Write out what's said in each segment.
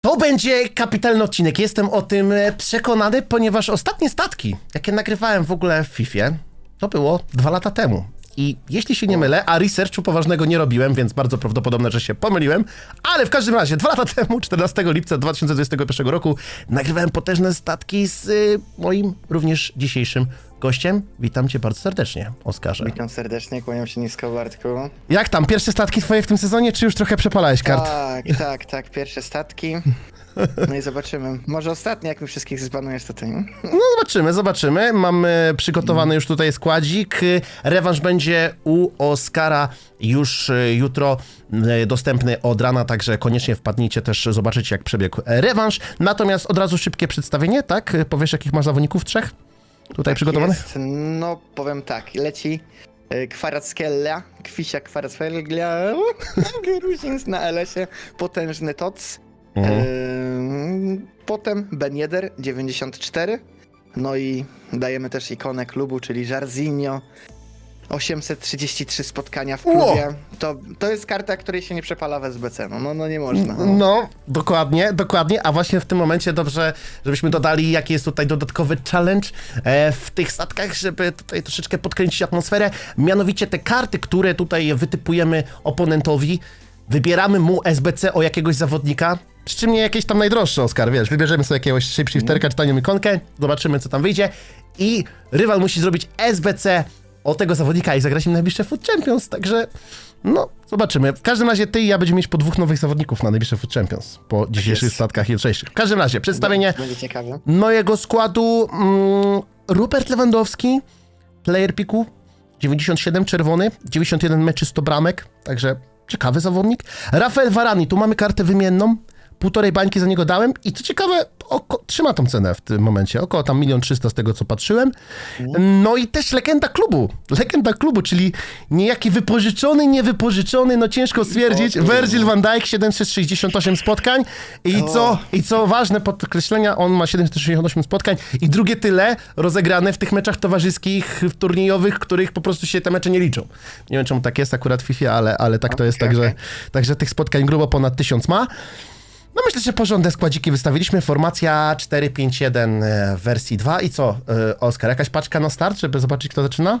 To będzie kapitalny odcinek. Jestem o tym e, przekonany, ponieważ ostatnie statki, jakie nagrywałem w ogóle w FIFA, to było dwa lata temu. I jeśli się nie mylę, a researchu poważnego nie robiłem, więc bardzo prawdopodobne, że się pomyliłem, ale w każdym razie, dwa lata temu, 14 lipca 2021 roku, nagrywałem potężne statki z y, moim również dzisiejszym gościem. Witam cię bardzo serdecznie, Oskarze. Witam serdecznie, kłaniam się nisko Bartku. Jak tam, pierwsze statki twoje w tym sezonie, czy już trochę przepalałeś kart? Tak, tak, tak, pierwsze statki. No i zobaczymy. Może ostatnie, jak mi wszystkich zbanujesz tutaj. No zobaczymy, zobaczymy. Mamy przygotowany już tutaj składzik. Rewanż będzie u Oskara już y, jutro y, dostępny od rana, także koniecznie wpadnijcie też zobaczyć jak przebiegł rewanż. Natomiast od razu szybkie przedstawienie, tak? Powiesz jakich masz zawodników? Trzech? Tutaj przygotowanych? Jest, no, powiem tak, leci y, Kwisia Kwarackiella, Gruzins na LS-ie, potężny TOC. Mhm. Potem Ben Yedder, 94. No i dajemy też ikonę klubu, czyli Jarzinho. 833 spotkania w klubie. To, to jest karta, której się nie przepala w SBC. No, no, no nie można. No. No, dokładnie, dokładnie, a właśnie w tym momencie dobrze, żebyśmy dodali, jaki jest tutaj dodatkowy challenge e, w tych statkach, żeby tutaj troszeczkę podkręcić atmosferę. Mianowicie te karty, które tutaj wytypujemy oponentowi, wybieramy mu SBC o jakiegoś zawodnika, przy czym nie jakieś tam najdroższe, Oskar, wiesz, wybierzemy sobie jakiegoś shapeshifterka czy tanią ikonkę, zobaczymy, co tam wyjdzie i rywal musi zrobić SBC o tego zawodnika i zagrać im najbliższe Food Champions, także no, zobaczymy. W każdym razie ty i ja będziemy mieć po dwóch nowych zawodników na najbliższe Food Champions po dzisiejszych jest. statkach jutrzejszych. W każdym razie, przedstawienie Będzie ciekawe. mojego składu mm, Rupert Lewandowski, player piku, 97 czerwony, 91 meczy 100 bramek, także ciekawy zawodnik. Rafael Varani, tu mamy kartę wymienną, półtorej bańki za niego dałem i co ciekawe, oko, trzyma tą cenę w tym momencie, około tam milion trzysta z tego co patrzyłem. No i też legenda klubu, legenda klubu, czyli niejaki wypożyczony, niewypożyczony, no ciężko stwierdzić. Virgil van Dijk, 768 spotkań i co, i co ważne podkreślenia, on ma 768 spotkań i drugie tyle rozegrane w tych meczach towarzyskich, w turniejowych, których po prostu się te mecze nie liczą. Nie wiem czemu tak jest akurat w FIFA, ale, ale tak to jest, także, także tych spotkań grubo ponad tysiąc ma. No myślę, że porządne składziki wystawiliśmy. Formacja 4-5-1 e, wersji 2. I co, e, Oskar, jakaś paczka na start, żeby zobaczyć, kto zaczyna?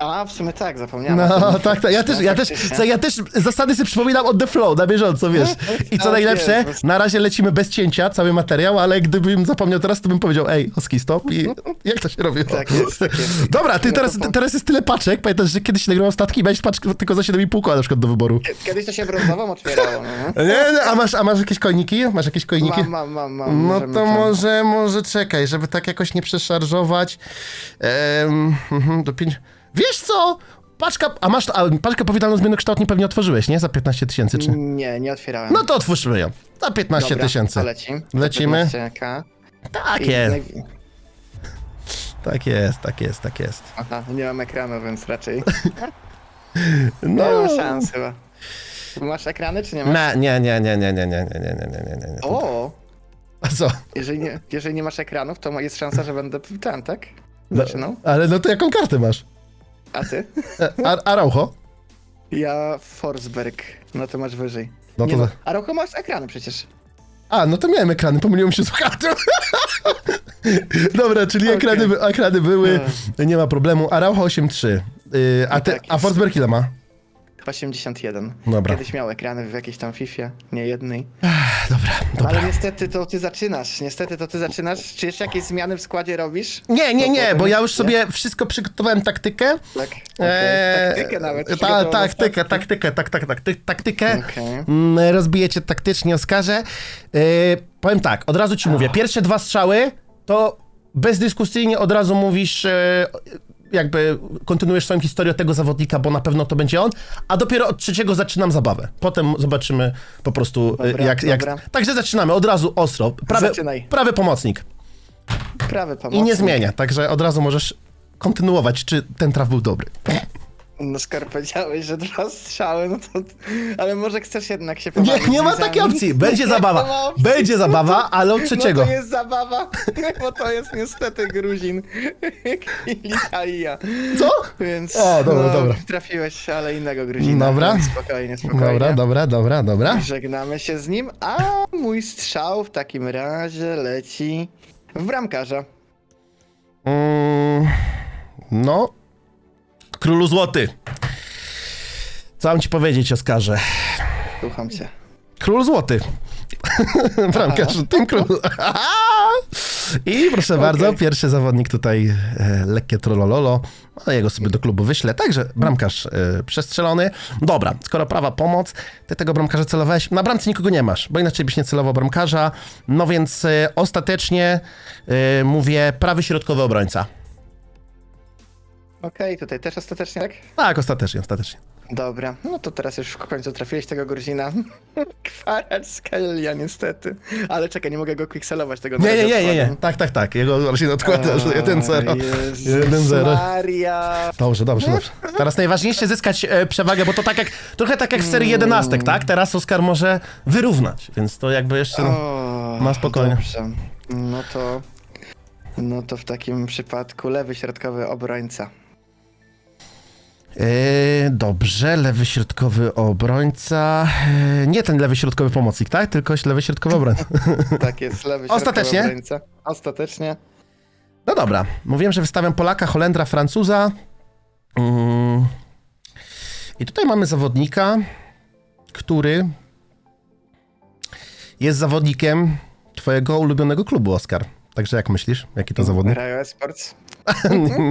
A, w sumie tak, zapomniałem. No, tym. tak, tak. Ja też, ja też, faktycznie. co, ja też zasady sobie przypominam od The Flow, na bieżąco, wiesz. I co najlepsze, na razie lecimy bez cięcia, cały materiał, ale gdybym zapomniał teraz, to bym powiedział, ej, Oski, stop i jak to się robi? Tak jest, tak jest. Dobra, ty No teraz, po- teraz jest tyle paczek, pamiętasz, że kiedyś się nagrywał statki i miałeś paczkę tylko za 7,5 koła na przykład do wyboru. Kiedyś to się brązową otwierało. No. Nie, nie, a masz, a masz jakieś kojniki? Masz jakieś kojniki? Mam, mam, mam, mam. No możemy to tam- może, może czekaj, żeby tak jakoś nie przeszarżować. Em, mhm, do pięć... Wiesz co? Paczka, a masz, a paczkę powitalną zmianokształtnie pewnie otworzyłeś, nie? Za 15 tysięcy, czy? Nie, nie otwierałem. No to otwórzmy ją. Za 15 Dobra, tysięcy. to leci. Lecimy. 15K. Tak I jest, naj- tak jest, tak jest, tak jest. Aha, nie mam ekranu, więc raczej No. nie mam szans chyba. Masz ekrany, czy nie masz? Nie, nie, nie, nie, nie, nie, nie, nie, nie, nie, nie, nie, nie. O, A co? jeżeli nie, jeżeli nie masz ekranów, to jest szansa, że będę ten, tak? No, Zaczynał. ale no to jaką kartę masz? A ty? E, Ar Araujo? Ja Forsberg. No to masz wyżej. No Nie to... no, a Roko masz ekrany przecież. A, no to miałem ekrany, pomyliło mi się z kartą. Dobra, czyli Okej. ekrany, ekrany były, nie ma problemu. Araujo 8.3. Yy, a, No ty, tak a. Forsberg ile ma? 81. Dobra. Kiedyś miał ekrany w jakiejś tam Fifie, nie jednej. Dobra, dobra. Ale niestety to ty zaczynasz. Niestety to ty zaczynasz. Czy jeszcze jakieś zmiany w składzie robisz? Nie, nie, nie, bo ja już sobie wszystko przygotowałem taktykę. Tak. Eee, Okay. Taktykę nawet. Ta, taktykę, na taktykę, tak, tak, tak, ty- taktykę. Okej. Mm, Rozbijecie taktycznie, Oskarze. Yy, powiem tak, od razu ci mówię, pierwsze dwa strzały to bezdyskusyjnie od razu mówisz, e, jakby kontynuujesz swoją historię tego zawodnika, bo na pewno to będzie on, a dopiero od trzeciego zaczynam zabawę. Potem zobaczymy po prostu e, Dobra, jak, jak... dobra. Także zaczynamy od razu ostro. Prawy, Zaczynaj. prawy pomocnik. Prawy I pomocnik. nie zmienia, także od razu możesz kontynuować, czy ten traf był dobry. No skoro powiedziałeś, że dwa strzały, no to... Ale może chcesz jednak się Nie, pobawić nie ma widzami? takiej opcji. Będzie Nie ma zabawa. opcji. Będzie zabawa, ale od trzeciego. No to jest zabawa, bo to jest niestety Gruzin. Litaija. Co? Więc O, dobra, no, dobra. trafiłeś, ale innego Gruzina. Dobra. więc Spokojnie, spokojnie. Dobra, dobra, dobra, dobra. Żegnamy się z nim, a mój strzał w takim razie leci w bramkarza. Mm, no. Królu Złoty. Co mam ci powiedzieć, Oskarze? Słucham cię. Król Złoty. Bramkarz, tym król. I proszę bardzo, pierwszy zawodnik tutaj e, lekkie trollololo. No, jego sobie do klubu wyślę. Także bramkarz e, przestrzelony. Dobra, skoro prawa pomoc, ty tego bramkarza celowałeś. Na bramce nikogo nie masz, bo inaczej byś nie celował bramkarza. No więc e, ostatecznie e, mówię prawy środkowy obrońca. Okej, tutaj też ostatecznie, tak? Tak, ostatecznie, ostatecznie. Dobra, no to teraz już w końcu trafiłeś tego Gruzina. Kwaracz Scalia niestety. Ale czekaj, nie mogę go quickselować tego na Nie, nie, razie nie, nie, nie. odkładam. Tak, tak, tak. Jego rośnie odkłada, że 1-0. Jezus 1-0. Maria. Dobrze, dobrze, dobrze. Teraz najważniejsze zyskać e, przewagę, bo to tak jak, trochę tak jak w serii jedenastek, tak? Teraz Oskar może wyrównać, więc to jakby jeszcze... O, na spokojnie. Dobrze. No to. No to w takim przypadku lewy środkowy obrońca. E, dobrze, lewy środkowy obrońca. E, nie ten lewy środkowy pomocnik, tak? Tylko lewy środkowy obrońca. Tak jest, lewy środkowy Ostatecznie? obrońca. Ostatecznie. No dobra, mówiłem, że wystawiam Polaka, Holendra, Francuza. Mm. I tutaj mamy zawodnika, który jest zawodnikiem twojego ulubionego klubu, Oskar. Także jak myślisz, jaki to zawodnik? Rayo Esports.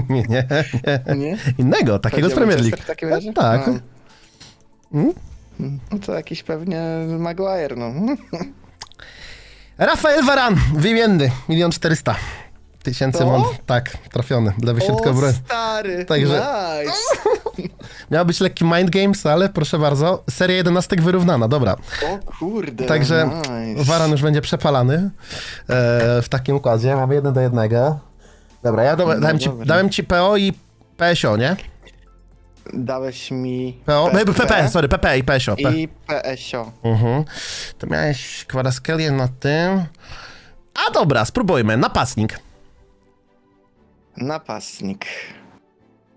nie, nie, nie. Nie? Innego, takiego z Premier League. Manchester W takim razie? Tak. No to jakiś pewnie Maguire, no. Rafael Varan, wymienny, milion czterysta tysięcy. Mam, tak, trafiony, lewy środkowy broń. stary, Także- nice. Miał być lekki mind games, ale proszę bardzo, seria jedenastek wyrównana, dobra. O kurde, Także nice. Varan już będzie przepalany e, w takim układzie, mamy jeden do jednego. Dobra, ja do, No dałem, ci, dobra. dałem ci PO i PSO, nie? Dałeś mi PO, PP, PP, sorry, PP i PSO. P. i PSO. Mhm. To miałeś Kwaraskelię na tym. A dobra, spróbujmy, napastnik. Napastnik.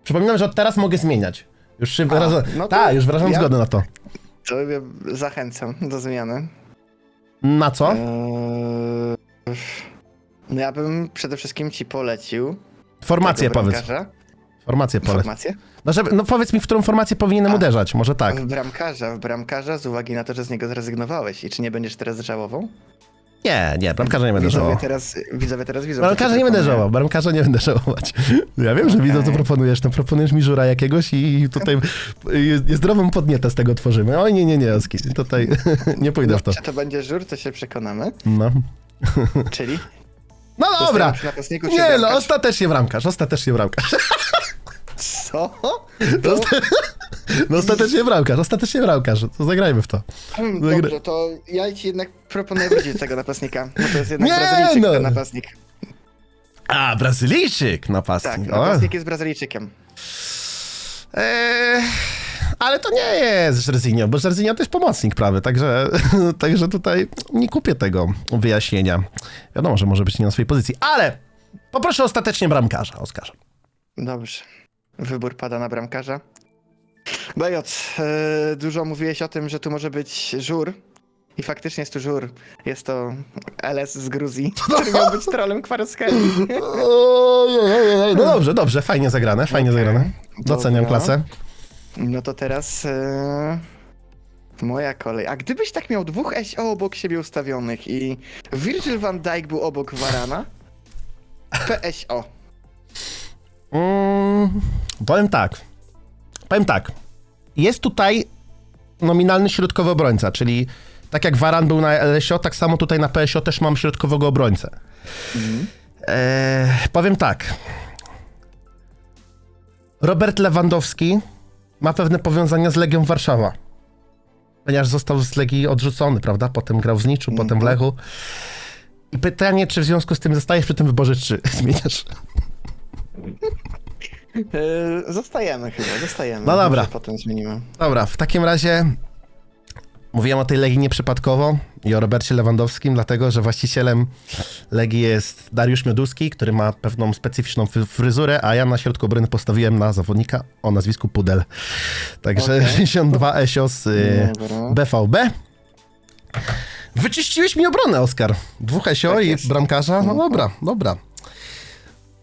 Przypominam, że od teraz mogę zmieniać. Już się wyrażam. no to tak, już wyrażam ja- zgodę na to. Tobie zachęcam do zmiany. Na co? Eee, no ja bym przede wszystkim ci polecił. Formację tego powiedz. bramkarza. Formację powiedz. Formację? No, żeby, no powiedz mi, w którą formację powinienem A. uderzać. Może tak. W bramkarza, w bramkarza z uwagi na to, że z niego zrezygnowałeś. I czy nie będziesz teraz żałował? Nie, nie, bramkarza nie będę Widzowie żałował. teraz, widzowie teraz widzą. Bramkarza nie będę żałował, bramkarza nie będę żałować. Ja wiem, że widzą, co Okej. proponujesz. No proponujesz mi żura jakiegoś i tutaj niezdrową podnietę z tego tworzymy. Oj, nie, nie, nie, Oski, tutaj nie pójdę w to. Czy to będzie żur, to się przekonamy. No, Czyli? no dobra. Napastniku, czy Nie, no, bramkarz? ostatecznie bramkarz, ostatecznie bramkarz. Co? No, no ostatecznie bramkarz, ostatecznie bramkarz. To zagrajmy w to. Hmm, Zagra- Dobrze, to ja ci jednak proponuję wrócić tego napastnika. Bo to jest jednak Nie, Brazylijczyk no. ten napastnik. A, Brazylijczyk Tak, napastnik. O. napastnik jest Brazylijczykiem. Eee, ale to nie jest Jerzinho, bo Jerzinho to jest pomocnik prawy, także, także tutaj nie kupię tego wyjaśnienia. Wiadomo, że może być nie na swojej pozycji, ale poproszę ostatecznie bramkarza, Oskarza. Dobrze. Wybór pada na bramkarza. Bejot, e, dużo mówiłeś o tym, że tu może być żur. I faktycznie jest tu żur. Jest to LS z Gruzji, który miał być trolem Kwarowskiego. Ojej, No dobrze, dobrze, fajnie zagrane, fajnie Okej, zagrane. Doceniam dobra. klasę. No to teraz e, moja kolej. A gdybyś tak miał dwóch SO obok siebie ustawionych i Virgil van Dijk był obok Varana, PSO. Mm, powiem tak. Powiem tak. Jest tutaj nominalny środkowy obrońca, czyli tak jak Varan był na LSO, tak samo tutaj na PSO też mam środkowego obrońcę. Eee, powiem tak. Robert Lewandowski ma pewne powiązania z Legią Warszawa. Ponieważ został z Legii odrzucony, prawda? Potem grał w Zniczu, potem w Lechu. I pytanie, czy w związku z tym zostajesz przy tym wyborze, czy zmieniasz? Yy, zostajemy chyba, zostajemy. No dobra. Może Potem zmienimy. Dobra, w takim razie mówiłem o tej Legii nieprzypadkowo i o Robercie Lewandowskim, dlatego że właścicielem Legii jest Dariusz Mioduski, który ma pewną specyficzną fry- fryzurę, a ja na środku obrony postawiłem na zawodnika o nazwisku Pudel. Także Okej. 62 Esios y. BVB. Wyczyściłeś mi obronę, Oskar. Dwóch Esio Tak i jest. bramkarza? No Mhm. dobra, dobra.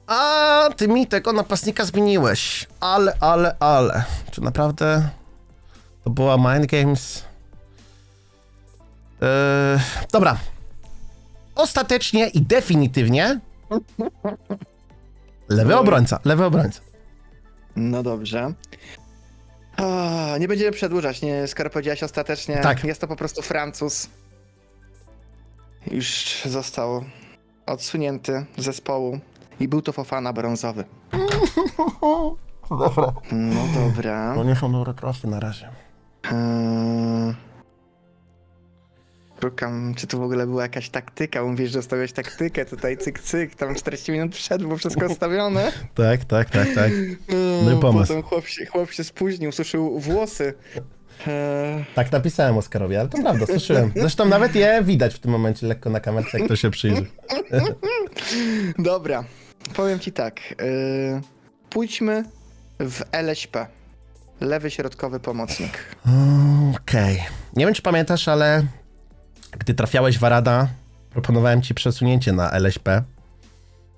A ty mi tego napastnika zmieniłeś. Ale, ale, ale. Czy naprawdę to była Mind Games? Eee, dobra. Ostatecznie i definitywnie lewy obrońca, lewy obrońca. No dobrze. A, nie będziemy przedłużać, nie, skoro powiedziałeś ostatecznie. Tak. Jest to po prostu Francuz. Już został odsunięty z zespołu i był to Fofana brązowy. Dobra. No dobra. No nie są dobre trafy na razie. Eee, Szukam, czy tu w ogóle była jakaś taktyka. Mówisz, że stawiałeś taktykę, tutaj cyk, cyk, tam 40 minut przed, było wszystko ustawione. Tak, tak, tak, tak. No i pomysł. Potem chłop się, chłop się spóźnił, suszył włosy. Eee, Tak napisałem Oskarowi, ale to prawda, słyszałem. Zresztą nawet je widać w tym momencie lekko na kamerce, jak to się przyjrzy. Dobra, powiem ci tak. Yy, pójdźmy w LSP. Lewy środkowy pomocnik. Okej. Nie wiem, czy pamiętasz, ale gdy trafiałeś w Arada, proponowałem ci przesunięcie na LSP.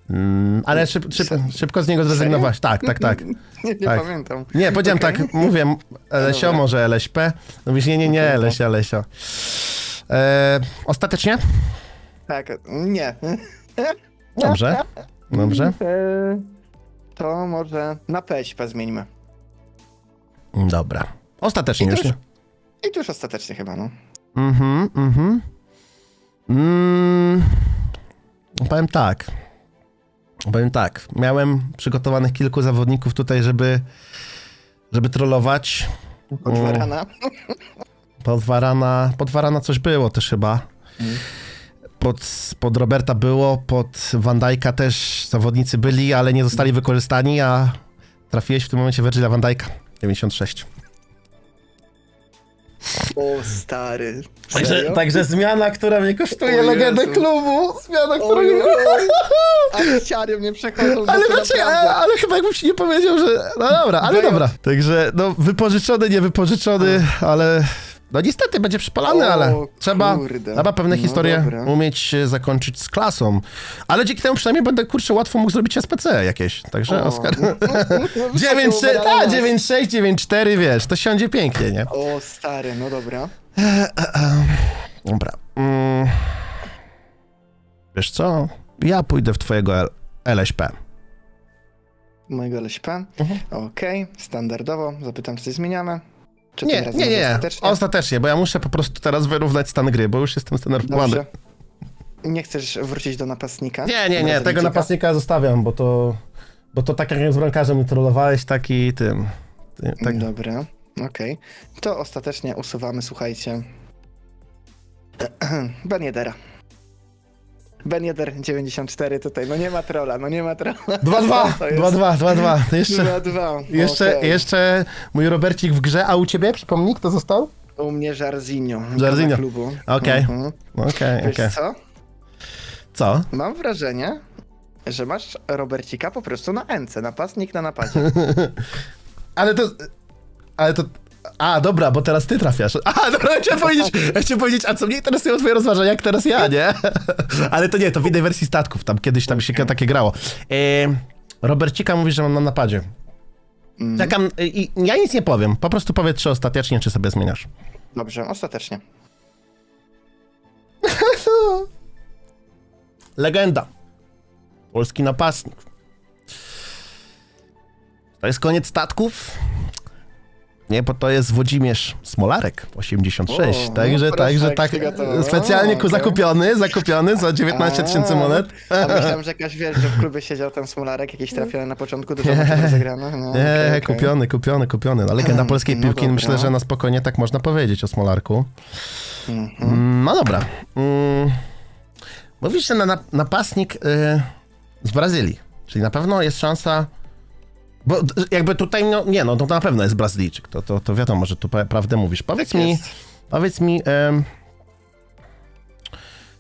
Mm, ale szyb, szyb, szybko z niego zrezygnowałeś. Tak, tak, tak. Nie, nie Tak. pamiętam. Nie, powiedziałem Okej. tak, mówię Dobra. może LSP. Mówisz, nie, nie, nie. LSio, LSio. E, ostatecznie? Tak, nie. Dobrze. Dobrze. Eee, to może na PSP zmieńmy. Dobra. Ostatecznie I już, nie? I to już ostatecznie chyba, no. Mhm, mhm. Mm, powiem tak. Powiem tak. Miałem przygotowanych kilku zawodników tutaj, żeby, żeby trollować. Od O. Varana. Pod Varana, pod Varana coś było też chyba. Mhm. Pod, pod Roberta było, pod Van Dijk'a też zawodnicy byli, ale nie zostali wykorzystani, a trafiłeś w tym momencie Virgila Van Dijk'a. 96. O, stary. Także, Serio? także zmiana, która mnie kosztuje O legendę Jezu. klubu. Zmiana, która Oj, mnie... a mnie przechodzą. Ale, to znaczy, ale, naprawdę. ale chyba jakbym ci nie powiedział, że... No dobra, ale dobra. Także, no, wypożyczony, niewypożyczony, ale... No niestety, będzie przypalany, O, ale trzeba, kurde. trzeba pewne No historie dobra. umieć e, zakończyć z klasą. Ale dzięki temu przynajmniej będę, kurczę, łatwo mógł zrobić SPC jakieś. Także, O, Oskar... no, no, no, 9, wysokie ta, ubrania. 9, 6, 9, 4, wiesz, to siądzie pięknie, nie? O, stary, no dobra. Dobra. Mm. Wiesz co? Ja pójdę w twojego L- LSP. Mojego LSP. Mhm. Okej, standardowo. Zapytam, czy coś zmieniamy. Czy Nie, tym razem nie, nie, nie. Ostatecznie? Ostatecznie, bo ja muszę po prostu teraz wyrównać stan gry, bo już jestem zdenerwowany. Dobrze. Nie chcesz wrócić do napastnika? Nie, nie, nie, tego napastnika zostawiam, bo to, bo to tak jak z bramkarzem mi trollowałeś, tak i tym. Ty, tak. Dobra, okej. To ostatecznie usuwamy, słuchajcie. Ben Yedera. Ben Yedder 94 tutaj, no nie ma trolla, no nie ma trolla. 2-2, To jest 2-2, 2-2. Jeszcze, 2-2. jeszcze, okej. jeszcze mój Robercik w grze, a u ciebie, przypomnij, kto został? U mnie Jarzinho. Jarzinho. klubu. Okej. Mhm. Okej, Wiesz okej. co? Co? Mam wrażenie, że masz Robercika po prostu na ence, napastnik na napadzie. Ale to. Ale to. A, dobra, bo teraz ty trafiasz. A, dobra, ja chciałem powiedzieć, ja chciałem powiedzieć, a co mnie interesują twoje rozważania, jak teraz ja, nie? Ale to nie, to w innej wersji statków, tam kiedyś tam się takie grało. E, Robercika mówi, że mam na napadzie. Mm, Czekam, e, i ja nic nie powiem, po prostu powiedz, czy ostatecznie, czy sobie zmieniasz. Dobrze, ostatecznie. Legenda. Polski napastnik. To jest koniec statków. Nie, bo to jest Włodzimierz Smolarek, 86. O, także, no także jak tak, przygotował. specjalnie ku zakupiony, zakupiony za 19 tysięcy monet. A myślałem, że jakaś wiesz, że w klubie siedział ten smolarek jakiś trafiony na początku, dużo meczów rozegrano. No, Nie, okej. kupiony, kupiony, kupiony. No, legenda polskiej No piłki, dobra. myślę, że na spokojnie tak można powiedzieć o Smolarku. Mhm. Mm, No dobra. Mm, Mówisz, że na, na, napastnik y, z Brazylii, czyli na pewno jest szansa Bo jakby tutaj, no nie no, to na pewno jest Brazylijczyk, to, to, to wiadomo, że tu pra- prawdę mówisz. Powiedz mi, jest. powiedz mi,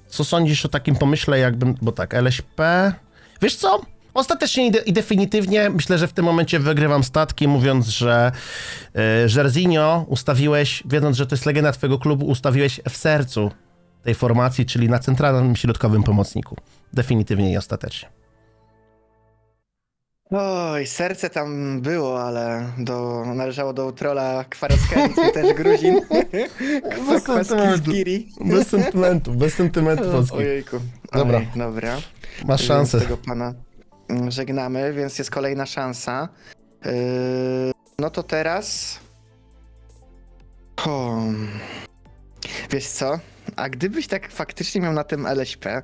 co sądzisz o takim pomyśle jakbym, bo tak, LSP, wiesz co? Ostatecznie i, de- i definitywnie myślę, że w tym momencie wygrywam statki, mówiąc, że y, ustawiłeś, wiedząc, że to jest legenda twojego klubu, ustawiłeś w sercu tej formacji, czyli na centralnym środkowym pomocniku. Definitywnie i ostatecznie. Oj, serce tam było, ale do, należało do trola Kwarowskiego, też Gruzin. Bez sentymentu. z Giri. Bez sentymentu, bez sentymentu polski. Ojejku. Dobra. Oj, dobra. Masz szansę. Więc tego pana mm, żegnamy, więc jest kolejna szansa. Yy, no to teraz... Hmm. Wiesz co? A gdybyś tak faktycznie miał na tym LSP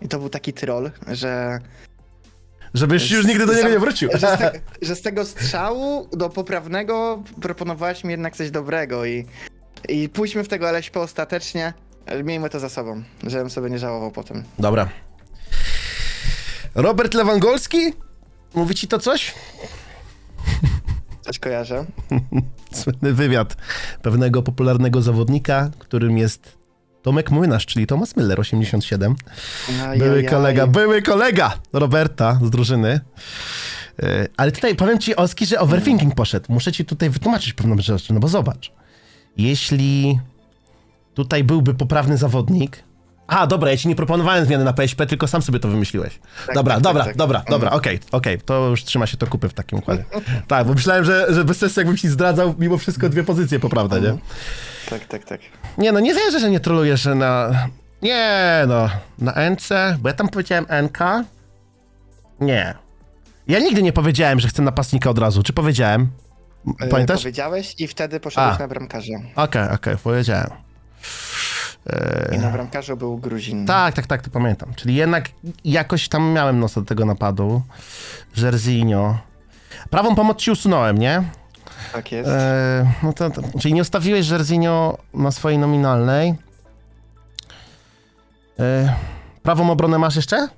i to był taki troll, że Żebyś już nigdy do niego nie wrócił. że z, te, że z tego strzału do poprawnego proponowałeś mi jednak coś dobrego i, i pójdźmy w tego LSP ostatecznie. Miejmy to za sobą, żebym sobie nie żałował potem. Dobra. Robert Lewandowski? Mówi ci to coś? Coś kojarzę. Słynny wywiad pewnego popularnego zawodnika, którym jest Tomek Młynarz, czyli Tomasz Müller, 87. Były kolega, były kolega Roberta z drużyny. Yy, Ale tutaj powiem ci, Oski, że overthinking poszedł. Muszę ci tutaj wytłumaczyć pewną rzecz, no bo zobacz. Jeśli tutaj byłby poprawny zawodnik... A, dobra, ja ci nie proponowałem zmiany na PSP, tylko sam sobie to wymyśliłeś. Tak, dobra, tak, dobra, tak, tak. dobra, Mhm. dobra, okej, okej, to już trzyma się to kupy w takim układzie. tak, bo myślałem, że, że bez sensu jakbym ci zdradzał mimo wszystko dwie pozycje poprawne, nie? Tak, tak, tak. Nie no, nie wierzę, że nie trolujesz na... Nie no, na NC, bo ja tam powiedziałem NK? Nie. Ja nigdy nie powiedziałem, że chcę napastnika od razu. Czy powiedziałem? E, Pamiętasz? Powiedziałeś i wtedy poszedłeś A. na bramkarza. Okej, okej, powiedziałem. E, I na bramkarzu był Gruzin. Tak, tak, tak, to pamiętam. Czyli jednak jakoś tam miałem nos do tego napadu. Jerzinho. Prawą pomoc ci usunąłem, nie? Tak jest. E, no to, to, czyli nie ustawiłeś Jerzinho na swojej nominalnej. E, prawą obronę masz jeszcze?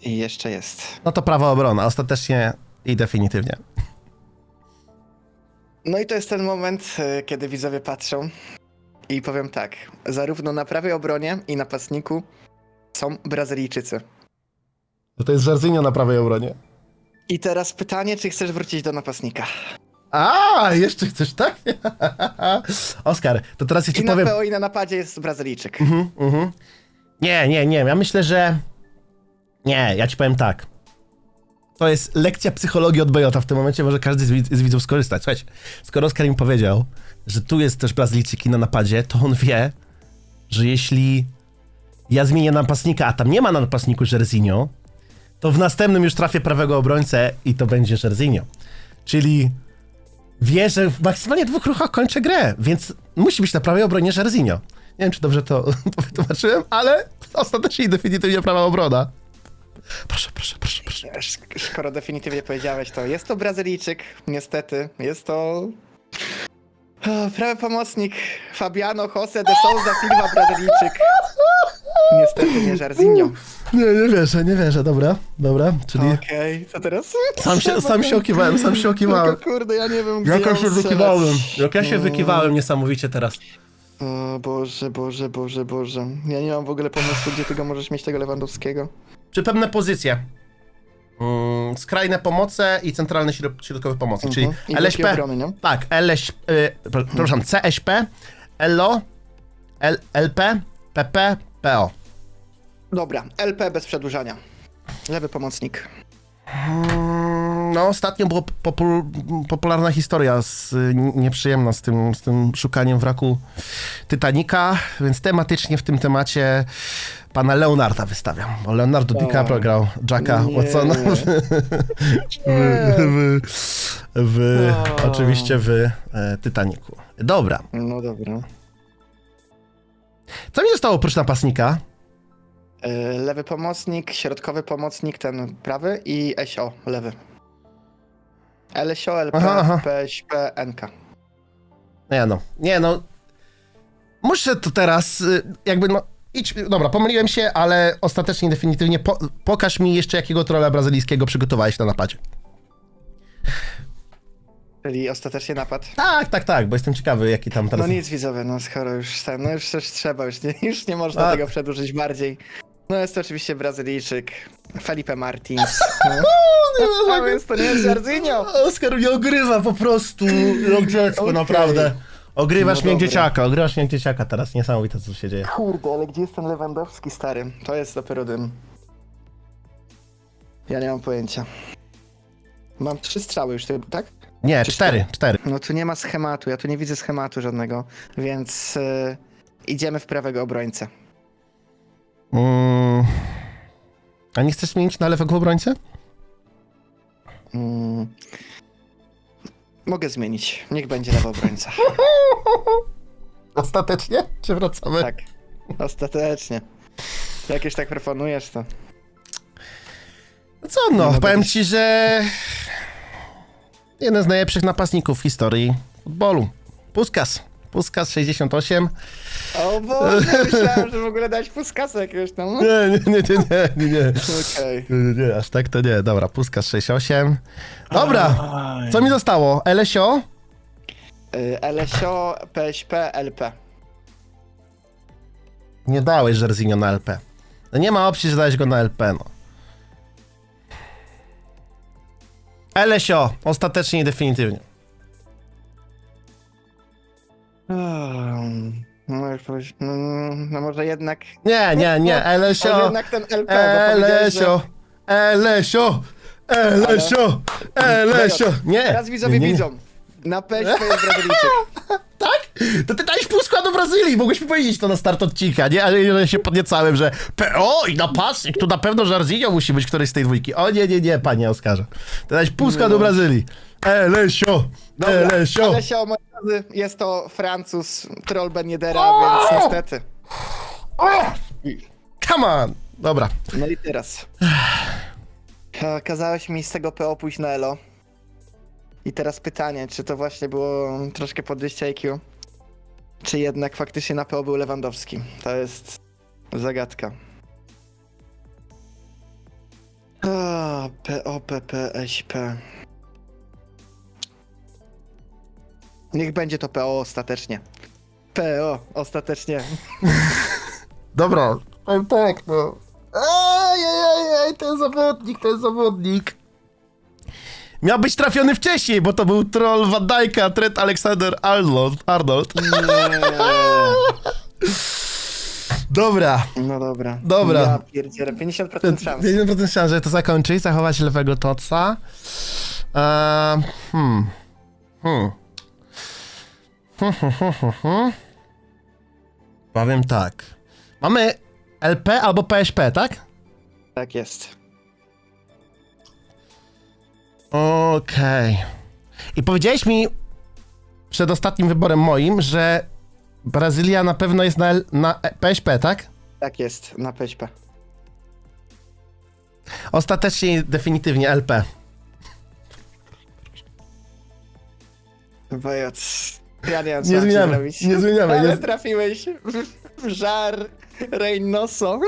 I jeszcze jest. No to prawa obrona, ostatecznie i definitywnie. No i to jest ten moment, e, kiedy widzowie patrzą i powiem tak. Zarówno na prawej obronie i napastniku są Brazylijczycy. To jest Jerzinho na prawej obronie. I teraz pytanie, czy chcesz wrócić do napastnika? A, jeszcze chcesz, tak? Oskar, to teraz ja ci I na powiem... PO i na napadzie jest Brazylijczyk. Mhm, mhm. Nie, nie, nie. Ja myślę, że. Nie, ja ci powiem tak. To jest lekcja psychologii od Bejota w tym momencie, może każdy z, widz- z widzów skorzystać. Słuchajcie, skoro Oskar mi powiedział, że tu jest też Brazylijczyk i na napadzie, to on wie, że jeśli ja zmienię napastnika, a tam nie ma na napastniku Jerzinho, to w następnym już trafię prawego obrońcę i to będzie Jerzinho. Czyli wie, że w maksymalnie dwóch ruchach kończę grę, więc musi być na prawej obronie Jerzinho. Nie wiem, czy dobrze to wytłumaczyłem, ale ostatecznie definitywnie prawa obrona. Proszę, proszę, proszę, proszę. Sk- Skoro definitywnie powiedziałeś to, jest to Brazylijczyk, niestety. Jest to... Prawy pomocnik Fabiano Jose de Souza Silva Brazylijczyk. Niestety nie Jarzinho. Nie, nie wierzę, nie wierzę, dobra, dobra, czyli Okej, co teraz? sam się, sam się okiwałem, sam się okiwałem. Tylko, kurde, ja nie wiem, gdzie Jak ja się wykiwałem, jak ja się No. wykiwałem niesamowicie teraz. O Boże, Boże, Boże, Boże. Ja nie mam w ogóle pomysłu, gdzie ty go możesz mieć, tego Lewandowskiego. Czy pewne pozycje? Mm, skrajne pomoce i centralny środ- środkowy pomocnik, czyli Mhm. I LSP. wielkie obrony, nie? Tak, LS, y, pro- przepraszam, CSP, LO, L, LP, PP, PO. Dobra, LP bez przedłużania. Lewy pomocnik. Mm, No, ostatnio była popul popularna historia z, nieprzyjemna z tym, z tym szukaniem wraku Titanica, więc tematycznie w tym temacie pana Leonarda wystawiam, bo Leonardo O. DiCaprio grał Jacka Nie. Watsona w, w, w, w O. oczywiście w e, Titanicu. Dobra, No dobra. co mi zostało oprócz napastnika? E, Lewy pomocnik, środkowy pomocnik, ten prawy i SO, lewy. LSO, LP, Aha, aha. PSP, NK. Nie no, nie no. Muszę to teraz, y, jakby no, idź, dobra, pomyliłem się, ale ostatecznie, definitywnie, po, pokaż mi jeszcze jakiego trolla brazylijskiego przygotowałeś na napadzie. Czyli ostatecznie napad. Tak, tak, tak, bo jestem ciekawy, jaki tam No teraz... nic widzowie, no skoro już ten, no już coś trzeba, już nie, już nie można A- tego przedłużyć bardziej. No jest to oczywiście Brazylijczyk, Felipe Martins. No. A więc to nie jest Jarzinho. Oskar mnie ogrywa po prostu, jak dziecko, Okej. naprawdę. Ogrywasz No mnie jak dobra. dzieciaka, ogrywasz mnie jak dzieciaka teraz, niesamowite co tu się dzieje. Kurde, ale gdzie jest ten Lewandowski stary? To jest dopiero dym. Ja nie mam pojęcia. Mam trzy strzały już, ty- tak? Nie, cztery, cztery. No tu nie ma schematu, ja tu nie widzę schematu żadnego, więc y, idziemy w prawego obrońcę. Mm. A nie chcesz zmienić na lewego obrońcę? Mm. Mogę zmienić, niech będzie lewy obrońca. Ostatecznie? Czy wracamy? Tak, ostatecznie. Jak już tak proponujesz, to... No Co no, powiem być. ci, że jeden z najlepszych napastników w historii futbolu. Puskas. Puskas 68. O Boże, myślałem, że w ogóle dać puskasa jakiegoś tam. Nie, nie, nie, nie, nie, nie, nie. Okej. Nie, aż tak to nie. Dobra, Puskas 68. Dobra, co mi zostało? LSO? Y, LSO, PSP, LP. Nie dałeś Jerzinho na LP. No nie ma opcji, że dałeś go na LP, no. LSO, ostatecznie i definitywnie. No już powiedzi- no, no może jednak... Nie, nie, nie, Może LSO, jednak ten LP, bo powiedziałeś, że... LSO, LSO, LSO, LSO. Nie, Teraz widzowie nie, nie, nie. widzą. Na PSP jest Brazylijczyk. Tak? To ty dałeś pół składu Brazylii, mogłeś mi powiedzieć to na start odcinka, nie? Ale ja się podniecałem, że PO i napastnik, tu na pewno Jarzinho musi być któryś z tej dwójki. O nie, nie, nie, panie Oskarze. Ty dałeś pół składu Brazylii. Elesio, Dobra, Elesio. Moi drodzy, jest to Francuz, troll Ben Yedera, O! więc niestety. Come on. Dobra. No i teraz. E, Kazałeś mi z tego PO pójść na Elo. I teraz pytanie, czy to właśnie było troszkę podwyjście IQ? Czy jednak faktycznie na PO był Lewandowski? To jest zagadka. A, PO, PP, SP. Niech będzie to PO ostatecznie. PO ostatecznie. Dobra. Powiem tak, no. Ej, ej, ej, ej, ten zawodnik, ten zawodnik. Miał być trafiony wcześniej, bo to był troll Van Dijk'a, Trent Alexander Arnold. Arnold. Dobra. No dobra. Dobra. Ja pierdzielę, 50% szans. 50% szans, żeby to zakończyć, zachować lewego toca. Eee, hmm. Hmm. Powiem tak. Mamy LP albo PSP, tak? Tak jest. Okej. I powiedziałeś mi przed ostatnim wyborem moim, że Brazylia na pewno jest na, L- na e- PSP, tak? Tak jest, na PSP. Ostatecznie, definitywnie LP. Wojoc. Ja nie wiem, co Nie mam ci zmieniamy, zrobić. nie zmieniamy, Ale nie- trafiłeś w, w żar Reynoso.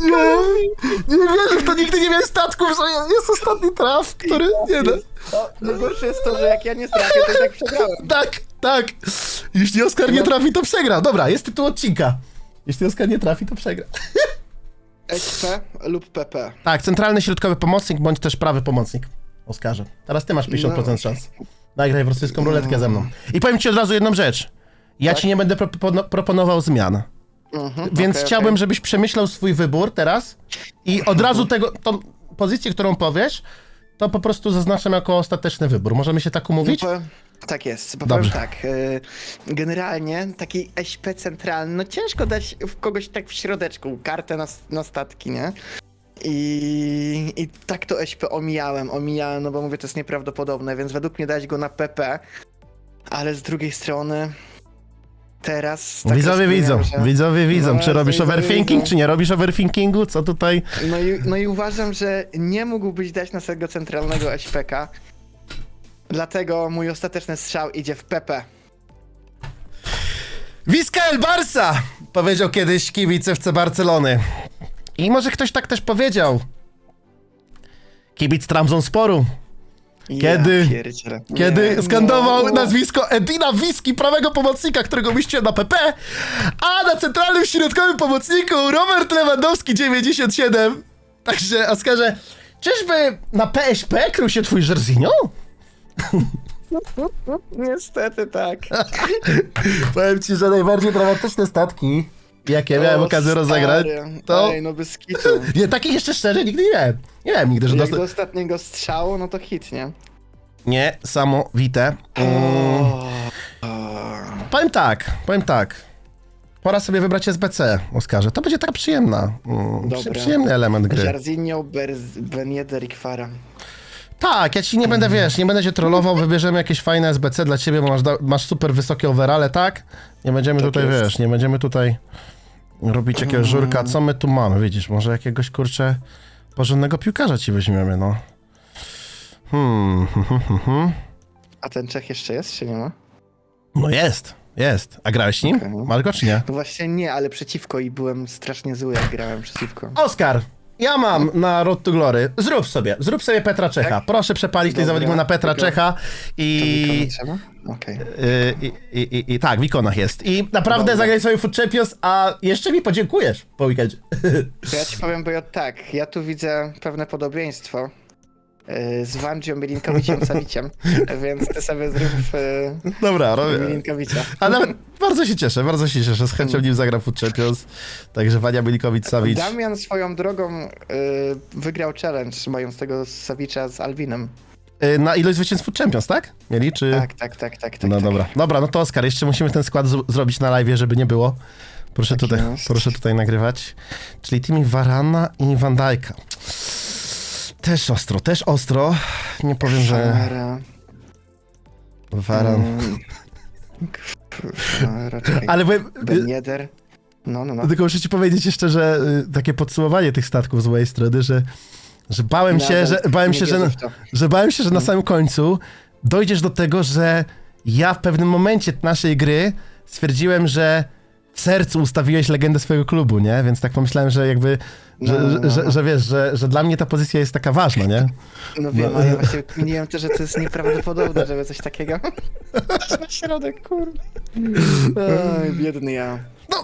Nie, nie wierzę w to, nigdy nie miałem statków, że jest ostatni traf, który nie da. O, najgorsze jest to, że jak ja nie trafię, to tak przegrałem. Tak, tak. Jeśli Oskar nie trafi, to przegra. Dobra, jest tytuł odcinka. Jeśli Oskar nie trafi, to przegra. SP lub PP. Tak, centralny środkowy pomocnik, bądź też prawy pomocnik. Oskarze. Teraz ty masz 50% No. szans. Nagraj w rosyjską ruletkę ze mną. I powiem ci od razu jedną rzecz. Ja Tak? ci nie będę propono- proponował zmian. Mhm, Więc okej, chciałbym, okej. żebyś przemyślał swój wybór teraz i od razu tego, tą pozycję, którą powiesz, to po prostu zaznaczam jako ostateczny wybór. Możemy się tak umówić? No, powiem- tak jest, bo Dobrze. powiem tak. y, Generalnie taki SP centralny, no ciężko dać w kogoś tak w środeczku kartę na, na statki, nie? I, I tak to SP omijałem, omijałem, no bo mówię, to jest nieprawdopodobne, więc według mnie dać go na PP, ale z drugiej strony teraz... tak widzowie widzą, że- widzowie widzą. No, czy robisz overthinking, widzą. czy nie robisz overthinkingu? Co tutaj? No i, no i uważam, że nie mógłbyś dać na swojego centralnego SPK. Dlatego mój ostateczny strzał idzie w PP. Visca el Barça! Powiedział kiedyś kibic FC Barcelony. I może ktoś tak też powiedział. kibic Tramzonsporu, Kiedy- Ja kiedy Nie, skandował no. nazwisko Edina Wiski, prawego pomocnika, którego mieściłem na PP, a na centralnym środkowym pomocniku Robert Lewandowski 97. Także, Oskarze, czyżby na PSP krył się twój Jerzinho? Niestety tak. Powiem ci, że najbardziej dramatyczne statki, jakie miałem O, okazję rozegrać, to... Ej, no bez kitu. Nie, takich jeszcze szczerze nigdy nie miałem. Nie miałem nigdy, że Jak dostał... do ostatniego strzału, no to hit, nie? Niesamowite. Mm, powiem tak, powiem tak. Pora sobie wybrać SBC, Oskarze. To będzie taka przyjemna, mm, przy, Dobra. przyjemny element gry. Jarzinho, Berz- Ben Yedder i Kwara. Tak, ja ci nie będę, wiesz, nie będę cię trollował, wybierzemy jakieś fajne SBC dla ciebie, bo masz, da- masz super wysokie overale, tak? Nie będziemy Tak tutaj, jest. wiesz, nie będziemy tutaj robić jakiegoś żurka. Co my tu mamy, widzisz, może jakiegoś, kurczę, porządnego piłkarza ci weźmiemy, no. Hmm, hmm, hmm, hmm, hmm. A ten Czech jeszcze jest, czy nie ma? No jest, jest. A grałeś nim? Okej. Masz go czy nie? No właśnie nie, ale przeciwko i byłem strasznie zły, jak grałem przeciwko. Oskar, ja mam na Road to Glory. Zrób sobie, zrób sobie Petra Czecha. Tak? Proszę przepalić tej zawodniku na Petra dobra. Czecha i... Wikona trzeba? Okej. y, I, i, i, I tak, w ikonach jest. I naprawdę Dobra. zagraj sobie Food Champions, a jeszcze mi podziękujesz po weekendzie. To ja ci powiem, bo ja tak, ja tu widzę pewne podobieństwo z Wandzią Mielinkowiciem Saviciem, więc ty sobie zrób y, Dobra, robię. Mielinkowicza. A nawet bardzo się cieszę, bardzo się cieszę. Z chęcią nim zagram Food Champions. Także Wania Milikowicz-Sawicz. Damian swoją drogą y, wygrał challenge, mając tego Savicza z Alvinem. Y, Na ilość zwycięstw Champions, tak? Mieli, czy... Tak, tak, tak, tak. tak No tak. dobra. Dobra, no to Oskar, jeszcze musimy ten skład zrobić na live, żeby nie było. Proszę Tak tutaj, jest. proszę tutaj nagrywać. Czyli Timmy Varana i Van Dijk'a. Też ostro, też ostro. Nie powiem, że Kwara, Varan. mm, czekaj, Ale byłem, Ben Yedder. No, no, no. tylko muszę ci powiedzieć jeszcze, że y, takie podsumowanie tych statków z mojej strony, że, że bałem się, że bałem nie się, że, wierzę w to. że bałem się, że na samym końcu dojdziesz do tego, że ja w pewnym momencie naszej gry stwierdziłem, że w sercu ustawiłeś legendę swojego klubu, nie? Więc tak pomyślałem, że jakby, że, No, no, no. że, że wiesz, że, że dla mnie ta pozycja jest taka ważna, nie? No wiem, ale ja właśnie kminiłem też, że to jest nieprawdopodobne, żeby coś takiego... Aż na środek, kurde. Oj, biedny ja.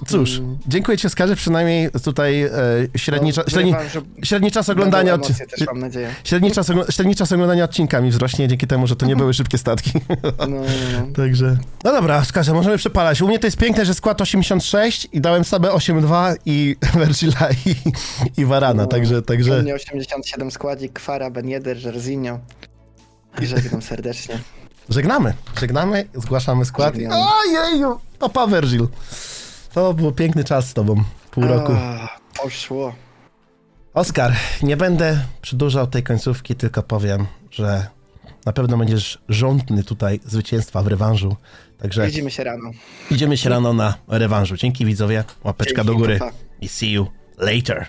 Cóż, dziękuję ci Oskarze, przynajmniej tutaj e, średni, No, cza, średni, wam, średni czas oglądania... będą Od, emocje też, mam nadzieję. średni, czas, średni czas oglądania odcinka mi wzrośnie dzięki temu, że to nie były szybkie statki. No, no, no. Także. No dobra, Oskarze, możemy przepalać. U mnie to jest piękne, że skład 86 i dałem same 8-2 i Virgila i, i Varana, No. także, U także. mnie 87 składzik, Kwara, Ben Yedder, Jerzinho. Żegnam serdecznie. Żegnamy, żegnamy, zgłaszamy skład. Żegnamy. Ojeju, papa Virgil. To był piękny czas z tobą, pół roku. O, poszło. Oskar, nie będę przedłużał tej końcówki, tylko powiem, że na pewno będziesz żądny tutaj zwycięstwa w rewanżu. Także Widzimy się rano. idziemy się rano na rewanżu. Dzięki widzowie, łapeczka Dzięki, do góry i see you later.